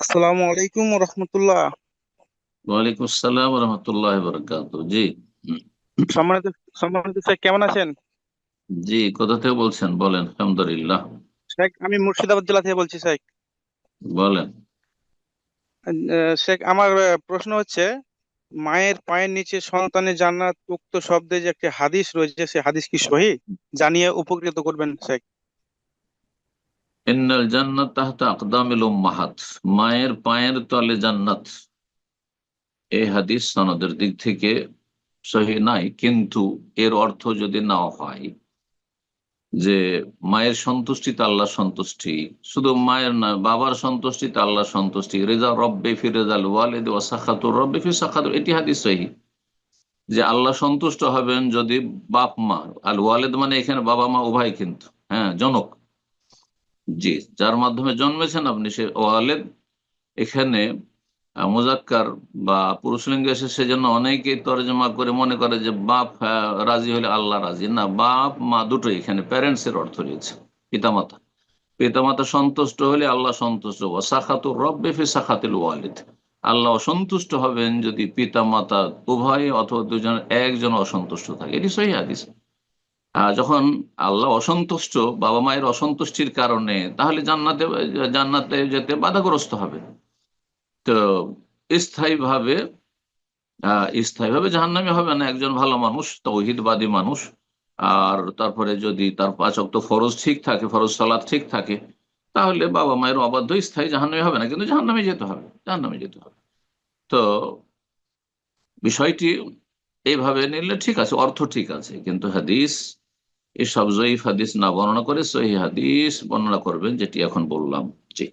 আসসালামু আলাইকুম রহমতুল্লাহ। ওয়ালাইকুম আসসালাম রহমতুল্লাহ বরকাত জি। সম্মানিত সম্মানিত শেখ কেমন আছেন? জি কোথা থেকে বলছেন? বলেন আলহামদুলিল্লাহ। শেখ আমি মুর্শিদাবাদ জেলা থেকে বলছি শেখ বলেন। শেখ আমার প্রশ্ন হচ্ছে মায়ের পায়ের নিচে সন্তানের জান্নাত উক্ত শব্দে যে একটি হাদিস রয়েছে সে হাদিস কি সহি? জানিয়ে উপকৃত করবেন শেখ ইন্নাল জান্নাত আকদামিল মায়ের পায়ের তলে জান্নাত। এই হাদিস সনদের দিক থেকে সহি নাই, কিন্তু এর অর্থ যদি নাও হয় যে মায়ের সন্তুষ্টিতে আল্লাহ সন্তুষ্টি, শুধু মায়ের নয় বাবার সন্তুষ্টিতে আল্লাহ সন্তুষ্টি, রেজা রব্বে ফি রেজাল ওয়ালেদ ওয়া সাখাতুর রব্বে ফি সাখাতুর এটি হাদিস সহি। যে আল্লাহ সন্তুষ্ট হবেন যদি বাপ মা, আল ওয়ালেদ মানে এখানে বাবা মা উভয় কিন্তু হ্যাঁ জনক। জি, যার মাধ্যমে জন্মেছেন আপনি সে ওয়ালেদ। এখানে মুজাক্কার বা পুরুষলিঙ্গ এসে সেজন্য অনেকেই তর্জমা করে মনে করে যে বাপ রাজি হলে আল্লাহ রাজি। না, বাপ, মা দুটোই এখানে প্যারেন্টস এর অর্থ রয়েছে, পিতামাতা। পিতামাতা সন্তুষ্ট হলে আল্লাহ সন্তুষ্ট। হব সাখাতুর রব্বে ফি সাখাতিল ওয়ালিদ। আল্লাহ অসন্তুষ্ট হবেন যদি পিতা মাতা উভয় অথবা দুজন একজন অসন্তুষ্ট থাকে। এটি সহি হাদিস। যখন আল্লাহ অসন্তুষ্ট, বাবা মায়ের অসন্তুষ্টির কারণে, তাহলে জান্নাতে জান্নাতে যেতে বাধাগ্রস্ত হবে। তো স্থায়ী ভাবে আহ স্থায়ী ভাবে জাহান্নামে হবে না, একজন ভালো মানুষ, তৌহিদবাদী মানুষ, আর তারপরে যদি তার পাঁচ অক্ট ফরজ ঠিক থাকে, ফরজ সালাদ ঠিক থাকে, তাহলে বাবা মায়ের অবাধ্য স্থায়ী জাহান্নামে হবে না, কিন্তু জাহান্নামে যেতে হবে, জাহান্নামে যেতে হবে। তো বিষয়টি এইভাবে নিলে ঠিক আছে, অর্থ ঠিক আছে, কিন্তু হাদিস এসব জয়ীফ হাদিস না বর্ণনা করে সহি হাদিস বর্ণনা করবেন যেটি এখন বললাম। জি।